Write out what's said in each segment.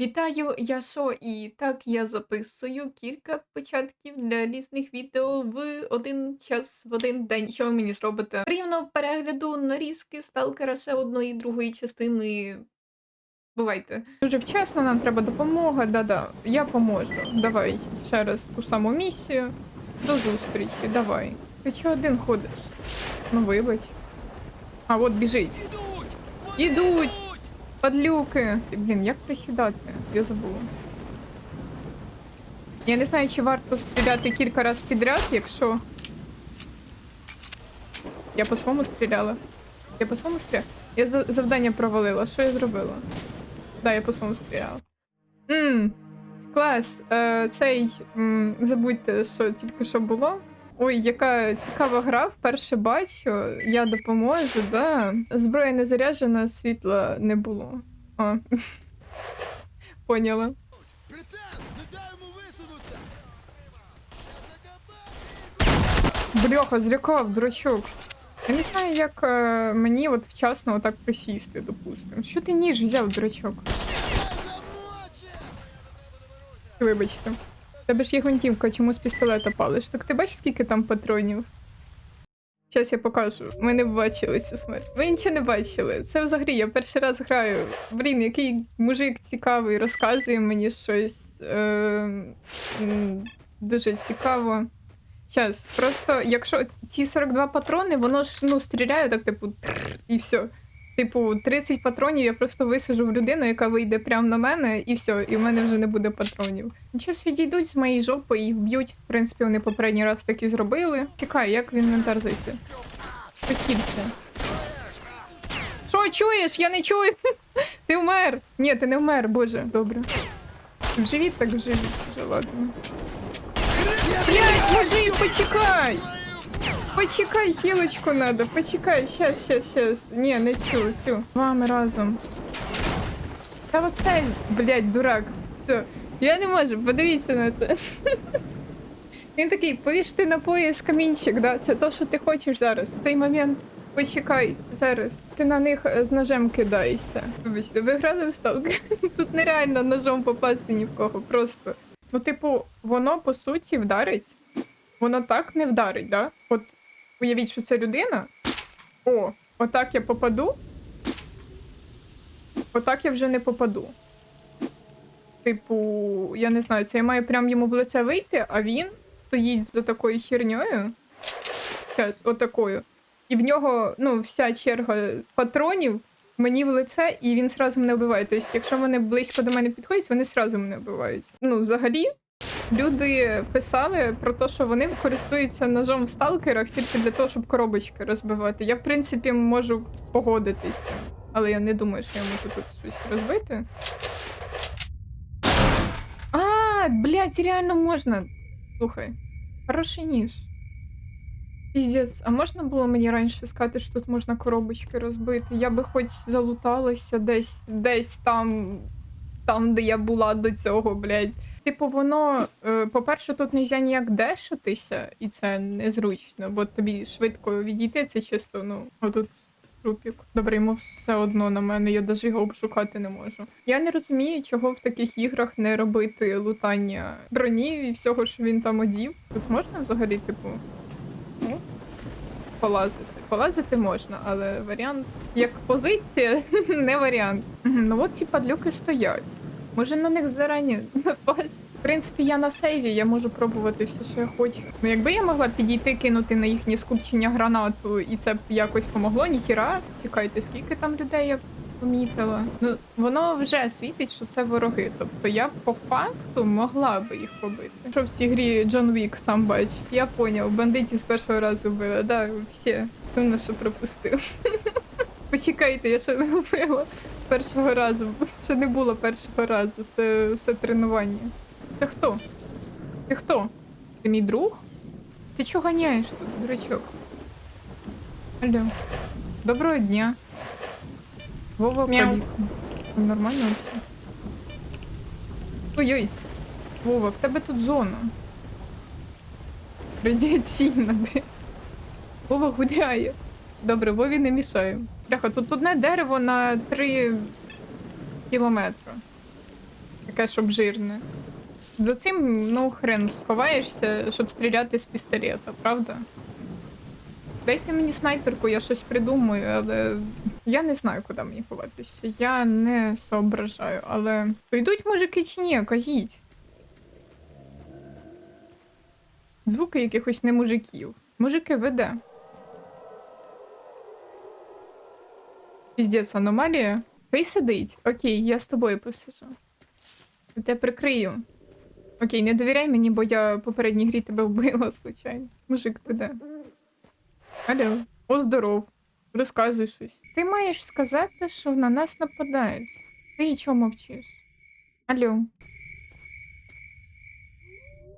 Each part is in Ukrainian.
Вітаю, я Шо, і так я записую кілька початків для різних відео в один час, в один день. Що ви мені зробите? Приємного перегляду нарізки сталкера ще одної другої частини. Бувайте. Дуже вчасно, нам треба допомога. Да-да, я поможу. Давай ще раз ту саму місію. До зустрічі, давай. Ти чого один ходиш? Ну вибач. А от біжить. Ідуть! Падлюки. Блін, як присідати? Я забула. Я не знаю, чи варто стріляти кілька разів підряд, якщо. Я по своєму стріляла. Я по своєму стріляла. Я завдання провалила. Що я зробила? Да, я по своєму стріляла. Мм. Клас. Е, цей. Забудьте, що тільки що було. Ой, яка цікава гра, вперше бачу. Я допоможу, да. Зброя не заряджена, світла не було. А. Поняла. Бляха, злякав, дурачок. Я не знаю, як е, мені от вчасно отак присісти, допустимо. Що ти ніж взяв, дурачок? Вибачте. Тебе ж є гвинтівка, чому з пістолета палиш? Так ти бачиш, скільки там патронів? Щас я покажу. Ми не бачили цю смерть. Ми нічого не бачили. Це взагалі я перший раз граю. Блін, який мужик цікавий, розказує мені щось. Е, дуже цікаво. Щас, просто якщо ці 42 патрони, воно ж ну стріляє так, типу, і все. Типу, 30 патронів я просто висажу в людину, яка вийде прямо на мене, і все, і в мене вже не буде патронів. Нічого відійдуть з моєї жопи і їх б'ють. В принципі, вони попередній раз так і зробили. Чекай, як в інвентар зайти? Хотівся. Що чуєш? Я не чую. Ти вмер. Ні, ти не вмер, боже, добре. Вживіть так вживіть, вже ладно. Блять, мужик, почекай! Почекай, хілочку надо, почекай, щас, щас, щас. Ні, не цю, цю. Вами разом. Та оцей, блять, дурак. Все. Я не можу, подивіться на це. Він такий, повішти на пояс камінчик, да? Це то, що ти хочеш зараз. В цей момент почекай зараз. Ти на них е, з ножем кидаєшся. Вибачте, ви в сталкер? Тут нереально ножом попасти ні в кого, просто. Ну, типу, воно по суті вдарить. Воно так не вдарить, да? От уявіть, що це людина. О, отак я попаду. Отак я вже не попаду. Типу, я не знаю, це я маю прям йому в лице вийти, а він стоїть за такою херньою. Зараз, отакою. І в нього, ну, вся черга патронів мені в лице, і він сразу мене вбиває. Тобто, якщо вони близько до мене підходять, вони сразу мене вбивають. Ну, взагалі, люди писали про те, що вони користуються ножом в сталкерах тільки для того, щоб коробочки розбивати. Я, в принципі, можу погодитись. Але я не думаю, що я можу тут щось розбити. А, блядь, реально можна. Слухай, хороший ніж. Піздець, а можна було мені раніше сказати, що тут можна коробочки розбити? Я би хоч залуталася десь, десь там, там, де я була до цього, блядь. Типу, воно, е, по-перше, тут не можна ніяк дешатися, і це незручно, бо тобі швидко відійти, це чисто, ну, отут трупік. Добре, йому все одно на мене, я навіть його обшукати не можу. Я не розумію, чого в таких іграх не робити лутання броні і всього, що він там одів. Тут можна взагалі, типу, ну, полазити. Полазити можна, але варіант як позиція не варіант. Ну от ці падлюки стоять. Може на них зарані напасть. В принципі, я на сейві, я можу пробувати все, що я хочу. Ну, якби я могла підійти, кинути на їхнє скупчення гранату, і це б якось помогло, ніхіра. Чекайте, скільки там людей я помітила. Ну, воно вже світить, що це вороги. Тобто я по факту могла би їх побити. Що в цій грі Джон Вік сам бач. Я поняв, бандитів з першого разу вбили. Да, все. Сумно, що пропустив. Почекайте, я ще не вбила з першого разу. Ще не було першого разу. Це все тренування. Ти хто? Ти хто? Ти мій друг? Ти чого ганяєш тут, дурачок? Алло. Доброго дня. Вова. Каліка. Нормально все. Ой-ой. Вова, в тебе тут зона. Радіаційна, блін. Вова гуляє. Добре, Вові не мішаємо. Бляха, тут одне дерево на 3 кілометри. таке, щоб жирне. За цим, ну, хрен сховаєшся, щоб стріляти з пістолета, правда? Дайте мені снайперку, я щось придумаю, але я не знаю, куди мені ховатися. Я не соображаю, але. То йдуть мужики чи ні, кажіть. Звуки якихось не мужиків. Мужики веде. Піздець, аномалія. Хай сидить. Окей, я з тобою посижу. Я прикрию. Окей, не довіряй мені, бо я в попередній грі тебе вбила, случайно. Мужик, ти де? Алло, о, здоров. Розказуй щось. Ти маєш сказати, що на нас нападають. Ти і чого мовчиш? Алло.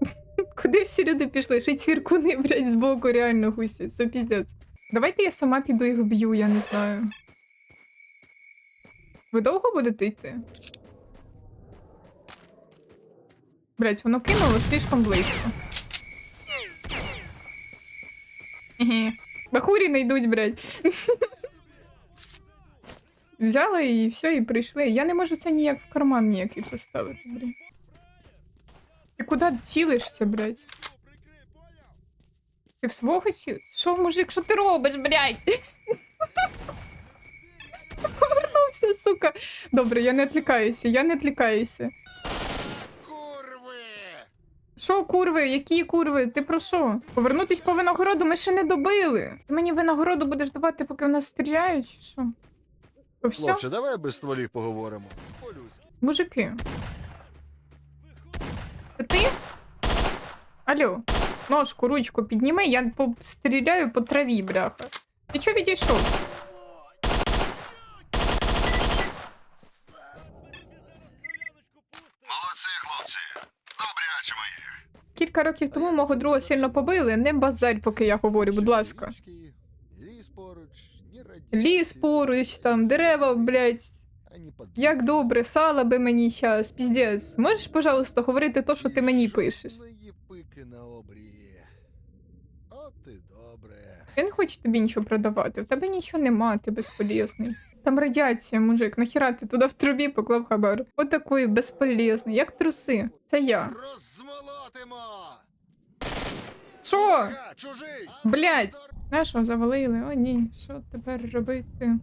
Куди всі люди пішли? Ще цвіркуни, блядь, збоку реально гусять. Це піздець. Давайте я сама піду їх вб'ю, я не знаю. Ви довго будете йти? Блять, воно кинуло слишком близько. Бахурі не йдуть, блядь. Взяли і все, і прийшли. Я не можу це ніяк в карман ніякий поставити, блядь. Ти куди цілишся, блядь? Ти в свого ці... Що, мужик, що ти робиш, блядь? Повернувся, сука. Добре, я не відлікаюся, я не відлікаюся. Курви! Що, курви? Які курви? Ти про що? Повернутись по винагороду ми ще не добили. Ти мені винагороду будеш давати, поки в нас стріляють, чи що? То все? Хлопче, давай без стволів поговоримо. По-людськи. Мужики. Це ти? Алло, ножку, ручку підніми, я постріляю по траві, бляха. Ти чого відійшов? Кілька років тому мого друга сильно побили. Не базарь, поки я говорю, будь ласка. Ліс поруч, там дерева, блядь. Як добре, сала би мені щас, піздець. Можеш, пожалуйста, говорити то, що ти мені пишеш? Не хочу тобі нічого продавати. В тебе нічого нема, ти безполезний. Там радіація, мужик, нахіра ти туди в трубі поклав хабар. Отакий безполезний, як труси. Це я. Розмолотимо! Що? Ага, чужий! Завалили? О, ні, що тепер робити?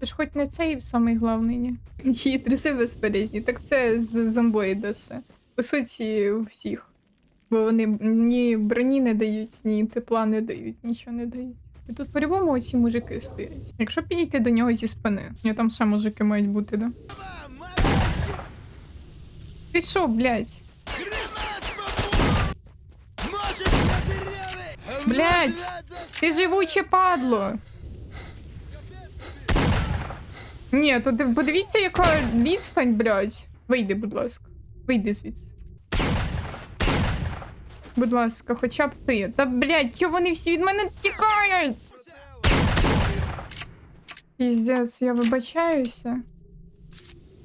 Ти ж хоч не цей самий главний, ні? Ні, труси безполезні. Так це з зомбоїда ще. По суті, у всіх. Бо вони ні броні не дають, ні тепла не дають, нічого не дають. І тут по-любому оці мужики стоять. Якщо підійти до нього зі спини, я там ще мужики мають бути, да? Ти що, блядь? Блядь! Ти живуче падло! Ні, то подивіться, яка відстань, блядь. Вийди, будь ласка. Вийди звідси. Будь ласка, хоча б ти. Та блядь, чого вони всі від мене тікають? Піздець, я вибачаюся.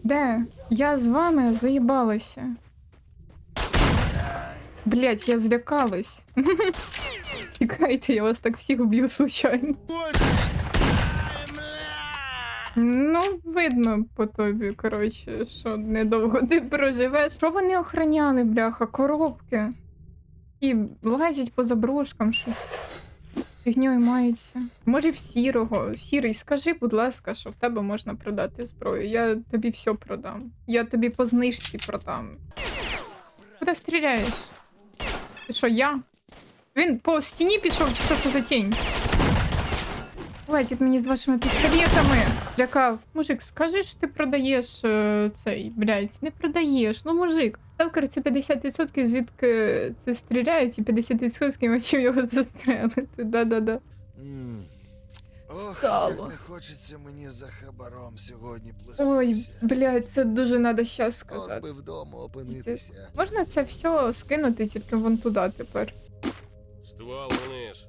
Де? Я з вами заїбалася. Блять, я злякалась. Тікайте, я вас так всіх вб'ю случайно. Ну, видно по тобі, коротше, що недовго ти проживеш. Що вони охраняли, бляха, коробки? І лазять по заброшкам щось. Фігньою маються. Може, в сірого. Сірий, скажи, будь ласка, що в тебе можна продати зброю. Я тобі все продам. Я тобі по знижці продам. Куди стріляєш? Ти що, я? Він по стіні пішов, що це за тінь? Хватить мені з вашими пістолетами. Лякав. Мужик, скажи, що ти продаєш е, цей, блядь, не продаєш. Ну, мужик. Ставка це 50% звідки це стріляють, і 50% чим його застрелити. Да-да-да. М. Ох, Сало. як не хочеться мені за хабаром сьогодні Ой, плестися. блядь, це дуже треба щас От сказати. би вдома опинитися. Можна це все скинути тільки вон туди тепер. Ствол вниз.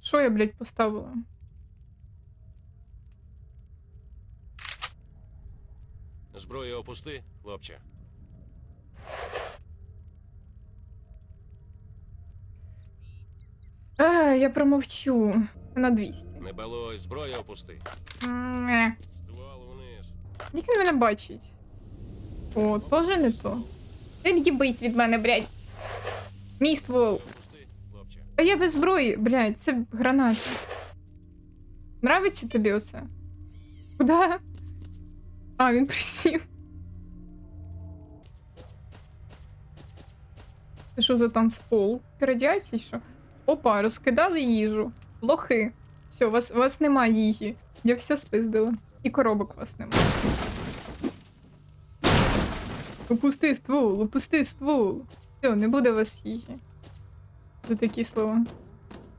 Що я, блядь, поставила? Зброю опусти, хлопче. А, я промовчу. На 200. Не балуй, зброю опусти. Ме. Ствол вниз. Як він мене бачить? О, теж не то. Від'їбить від мене, блядь. Мій ствол. Опусти, хлопче. А я без зброї, блядь, це граната. Нравиться тобі оце? Куда? А, він присів. Це що за танцпол? Радіації що? Опа, розкидали їжу. Лохи. Все, у вас, у вас немає їжі. Я все спиздила. І коробок у вас немає. Опусти ствол, опусти ствол. Все, не буде у вас їжі. За такі слова.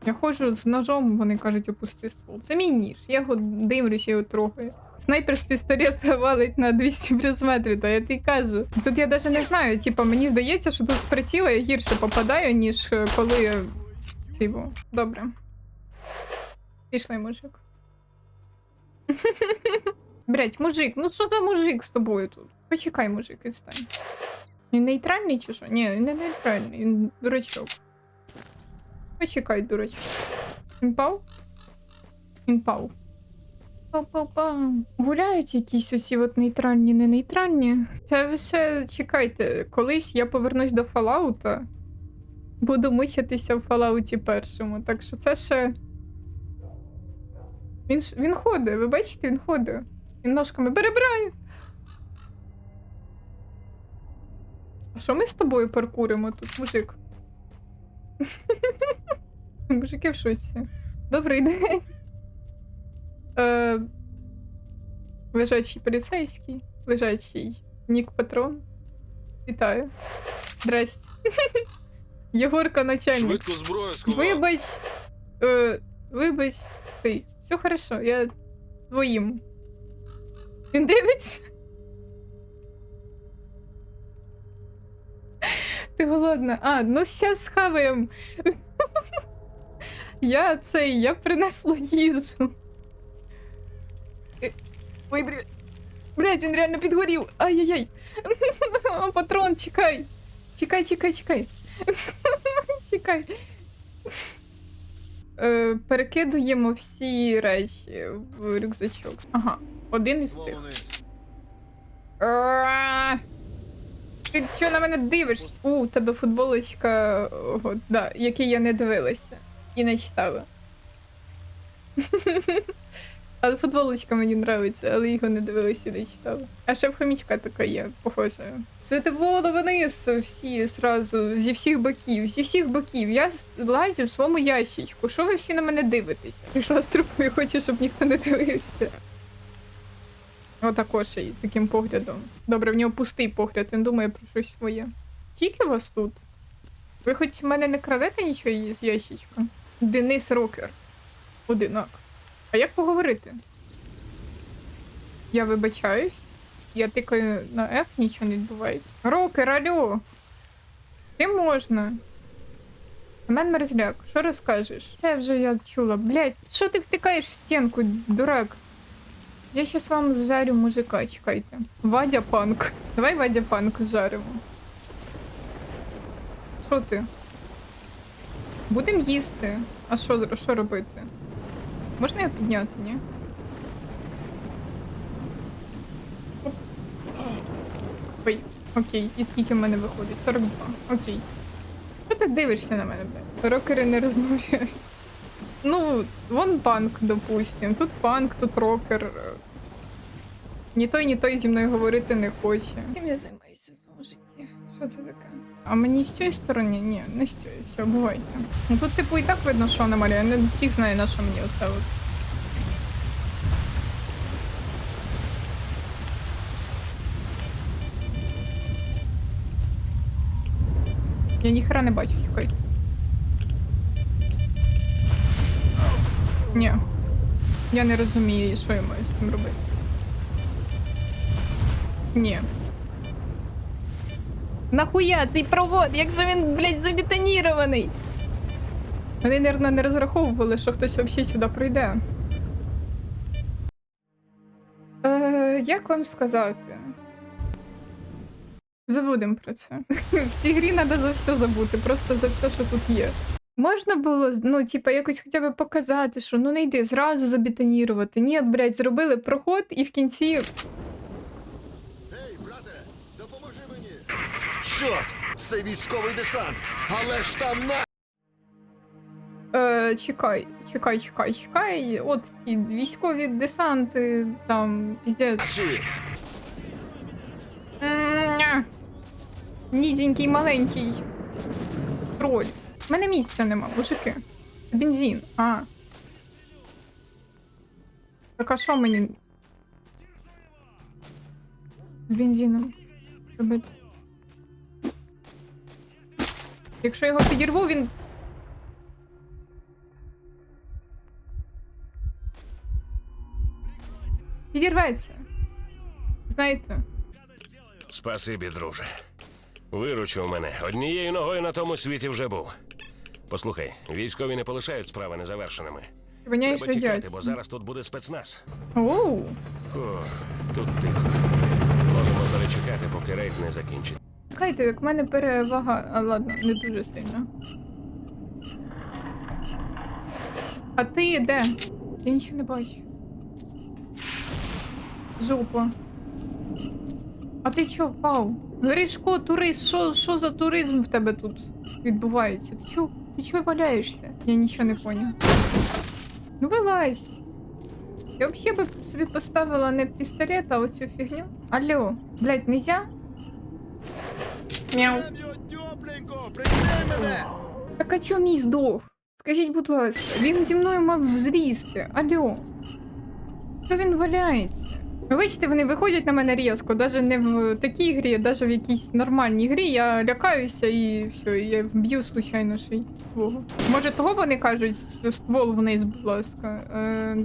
Я ходжу з ножом, вони кажуть, опусти ствол. Це мій ніж. Я його дивлюсь, я його трогаю. Снайпер з пістолета валить на 200 плюс метрів, то я тобі кажу. Тут я навіть не знаю, типа мені здається, що тут з приціла я гірше попадаю, ніж е, коли я цього. Добре. Пішли, мужик. Блять, мужик, ну що за мужик з тобою тут? Почекай, мужик, відстань. Він нейтральний чи що? Ні, він не нейтральний, він дурачок. Почекай, дурачок. Він пав? Він пав. Па-па-па. Гуляють якісь усі от нейтральні, не нейтральні. Це ви ще чекайте, колись я повернусь до Фалаута. Буду мучитися в Фалауті першому. Так що це ще. Він, він ходить, ви бачите, він ходить. Він ножками перебирає. А що ми з тобою паркуримо тут, мужик? Мужики в шоці. Добрий день. Е, лежачий поліцейський, лежачий Нік Патрон. Вітаю. Здрасте. Єгорка начальник. Швидко зброю сховав. Вибач. Е, вибач. Цей. Все хорошо, я твоїм. Він дивиться. Ти голодна. А, ну зараз схаваємо. Я цей, я принесла їжу. Е, Ой, бля. Блять, він реально підгорів. Ай-яй-яй. Патрон, чекай. Чекай, чекай, чекай. Чекай. Е, перекидуємо всі речі в рюкзачок. Ага, один із цих. А, Ти що на мене дивишся? У, у тебе футболочка, ого, да, який я не дивилася і не читала. Але футболочка мені нравиться, але його не дивилася і не читала. А ще в хомічка така є, похожа. Це воду вниз всі зразу, зі всіх боків, зі всіх боків. Я лазю в своєму ящичку. Що ви всі на мене дивитеся? Прийшла з трупою, хочу, щоб ніхто не дивився. Отако ще й таким поглядом. Добре, в нього пустий погляд, він думає про щось своє. Тільки вас тут? Ви хоч в мене не крадете нічого з ящичка? Денис Рокер. Одинак. А як поговорити? Я вибачаюсь. Я тикаю на F, нічого не відбувається. Рокер, алло! Ти можна. Мен мерзляк, що розкажеш? Це вже я чула. Блять, що ти втикаєш в стінку, дурак? Я щас вам зжарю мужика, чекайте. Вадя панк. Давай Вадя панк зжаримо. Що ти? Будем їсти. А що, що робити? Можна його підняти, ні? Ой, окей. І скільки в мене виходить? 42. Окей. Що ти дивишся на мене, блядь? Рокери не розмовляють. Ну, вон панк, допустим. Тут панк, тут рокер. Ні той, ні той зі мною говорити не хоче. Чим я займаюся в цьому житті? Що це таке? А мені з цієї сторони? Ні, не з цієї. Все, бувайте. Ну тут, типу, і так видно, що аномалія. Не всіх знає, на що мені оце от. Я ніхера не бачу, чекай. Ні. Я не розумію, що я маю з цим робити. Ні. Нахуя цей провод? Як же він, блядь, забетонірований? Вони, мабуть, не розраховували, що хтось взагалі сюди прийде. Е, як вам сказати? Забудемо про це. В цій грі треба за все забути, просто за все, що тут є. Можна було, ну, типа, якось хоча б показати, що ну не йди зразу забетонірувати. Ні, блядь, зробили проход і в кінці. Чорт! Це військовий десант! Але ж там на. Е, чекай, чекай, чекай, чекай. От ті військові десанти, там, піздець. Нізенький маленький троль. У мене місця нема, мужики. Бензин. А. Так а що мені? З бензином робити? Якщо його підірву, він. Підірветься. Знаєте? Спасибі, друже. Виручив мене. Однією ногою на тому світі вже був. Послухай, військові не полишають справи незавершеними. Воняєш Треба тікати, бо зараз тут буде спецназ. Оу. Фу, тут тихо. Можемо перечекати, поки рейд не закінчить. Чекайте, як в мене перевага. А ладно, не дуже сильно. А ти де? Я нічого не бачу. Жопа. А ти чо впав? Гришко, турист, що, що за туризм в тебе тут відбувається? Ти чо, ти чо валяєшся? Я нічого не поняв. Ну вилазь. Я взагалі би собі поставила не пістолет, а оцю фігню. Алло, блядь, нельзя? Мяу. Так а чо мій здох? Скажіть, будь ласка, він зі мною мав зрісти. Алло. Що він валяється? Ви Бачите, вони виходять на мене різко, навіть не в такій грі, навіть в якійсь нормальній грі. Я лякаюся і все, я вб'ю случайно ще й свого. Може, того вони кажуть, ствол вниз, будь ласка. Е...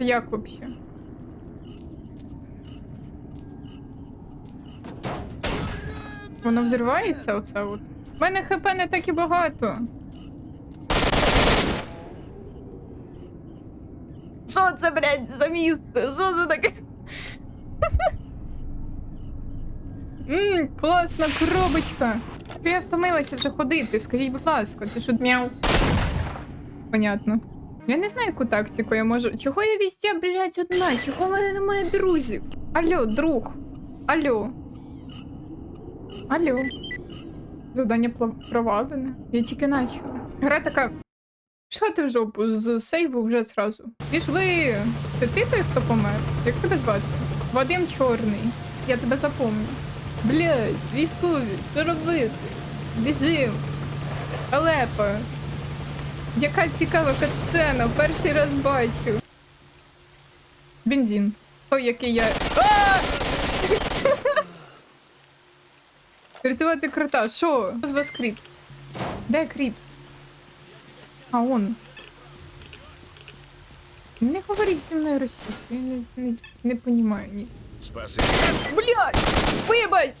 Як взагалі? Воно взривається оце от. У мене хп не так і багато. Що це, блядь, за місце? Що це таке? Ммм, класна коробочка. Я втомилася вже ходити, скажіть, будь ласка, ти що мяу? Понятно. Я не знаю, яку тактику я можу. Чого я везде, блядь, одна? Чого в мене немає друзів? Алло, друг. Алло. Алло. Завдання провалене. Я тільки начала. Гра така. Пішла ти в жопу з сейву вже зразу. Пішли. Це ти той, хто помер? Як тебе звати? Вадим Чорний. Я тебе запомню. Блядь, військові, що робити? Біжим. Алепа. Яка цікава катсцена, перший раз бачу. Бензин. Той, який я. А! Рятувати крота. Що? Що з вас кріп? Де кріп? А он. Не говоріть зі мною російською, я не, не, не понімаю ні. Спасибо. Блять! Вибач!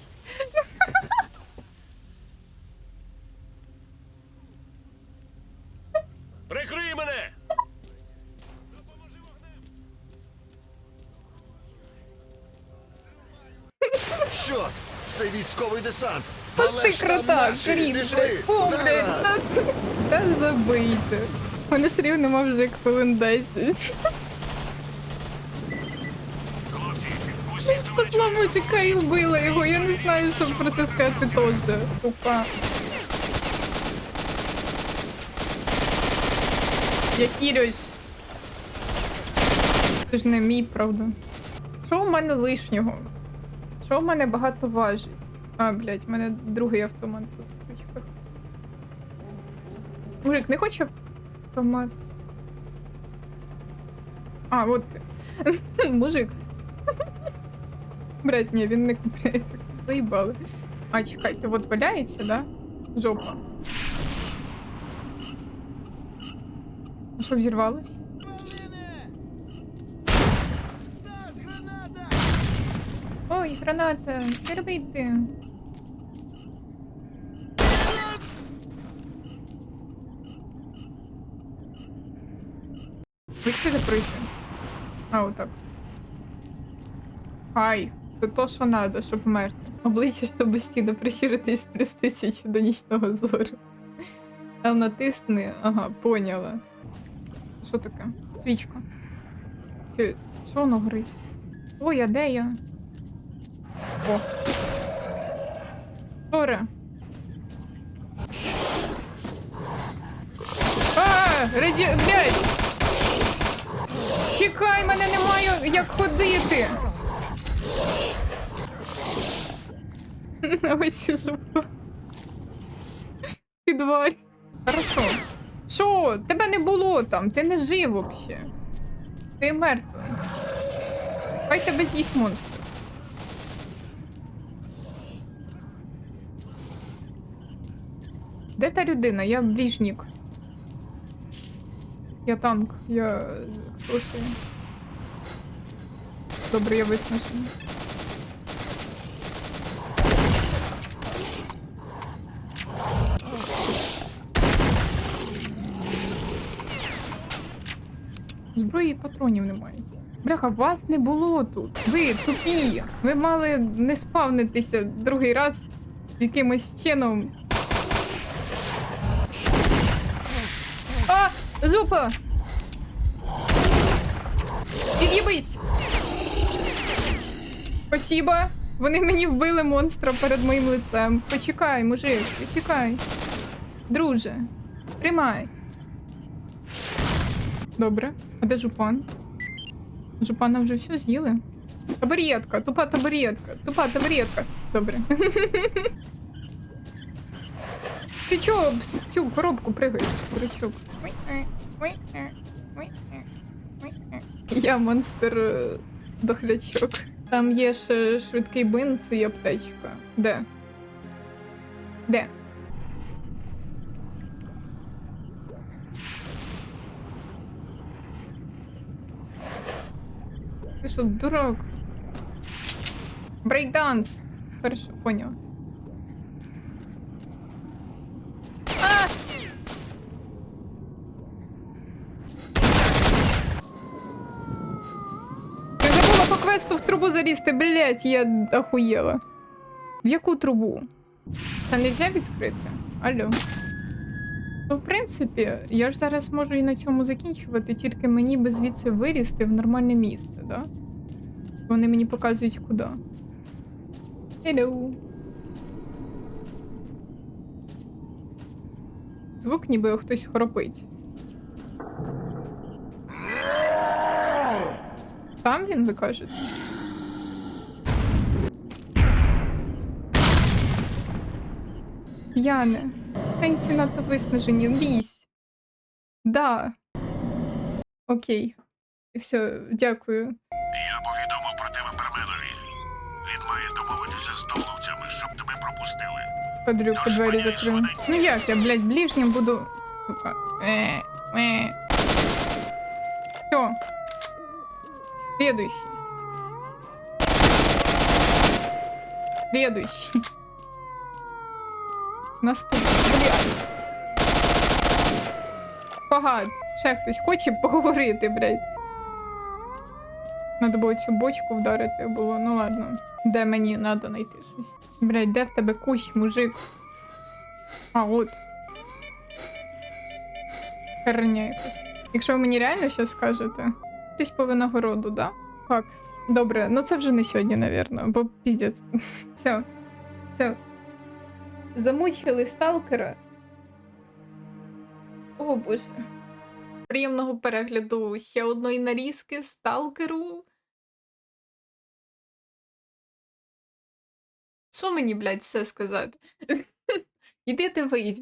Військовий десант! Пусти крота! Пішли! О, блядь, Зараз! це... Та забийте. Мене все рівно мав вже як хвилин 10. Пошла мужика і вбила його, я не знаю, що про це сказати теж. Сука. Я кірюсь. Це ж не мій, правда. Що в мене лишнього? Що в мене багато важить? А, блядь, в мене другий автомат тут в ручках. Мужик, не хоче автомат? А, от ти. Мужик. Блядь, ні, він не купляється. Заїбали. А, чекайте, от валяється, да? Жопа. А що взірвалось? Ой, граната, що робити? Ви хочете пройти? А, отак. Ай, це то, що треба, щоб вмерти. Обличчя, щоб постійно прищуритись тисячу до нічного зору. Там натисни. Ага, поняла. Що таке? Свічка. Що воно горить? Ой, а де я? О. Тора. А, раді... блядь! Чекай, мене немає як ходити. Ось жопа. Підваль. Хорошо. Що? Тебе не було там, ти не жив вообще. Ти мертвий. Хай тебе з'їсть монстр. Де та людина? Я ближнік. Я танк, я хороший. Добре, я виснажений. Зброї і патронів немає. Бляха, вас не було тут. Ви тупі. Ви мали не спавнитися другий раз якимось чином. А! Зупа! Під'їбись! Спасибо. Вони мені вбили монстра перед моїм лицем. Почекай, мужик, почекай. Друже, тримай. Добре. А де жупан? Жупана вже все з'їли. Табуретка, тупа табуретка, тупа табуретка. Добре. Ти чого в цю коробку пригаєш, дурачок? Я монстр е, дохлячок. Там є ще швидкий бинт і аптечка. Де? Де? Ти що, дурак? Брейкданс. Хорошо, понял. А! Я забула по залізти, блять, я охуєла. В яку трубу? Та нельзя відкрити? Алло. Ну, в принципі, я ж зараз можу і на цьому закінчувати, тільки мені би звідси вилізти в нормальне місце, да? Вони мені показують куди. Hello. Звук ніби хтось хропить. Там він, ви кажете? П'яне. Сенсі надто виснажені. Лізь. Да. Окей. Все, дякую. Я повідомив про тебе Берменові. Він має домовитися з домовцями, щоб тебе пропустили. Подрюку двері закрив. Ну як я, блядь, ближнім буду. Сука. Е, е. Все. Следующий. Следующий. Наступний. Блядь. Погад. Ще хтось хоче поговорити, блядь. Надо було цю бочку вдарити було, ну ладно. Де мені треба знайти щось? Блядь, де в тебе кущ, мужик? А, от. Херня якась. Якщо ви мені реально щось скажете, хтось по винагороду, да? Так. Добре, ну це вже не сьогодні, напевно, бо піздець. Все. Все. Замучили сталкера. О боже. Приємного перегляду ще одної нарізки сталкеру. Що мені, блядь, все сказати? Іди ти виїзд.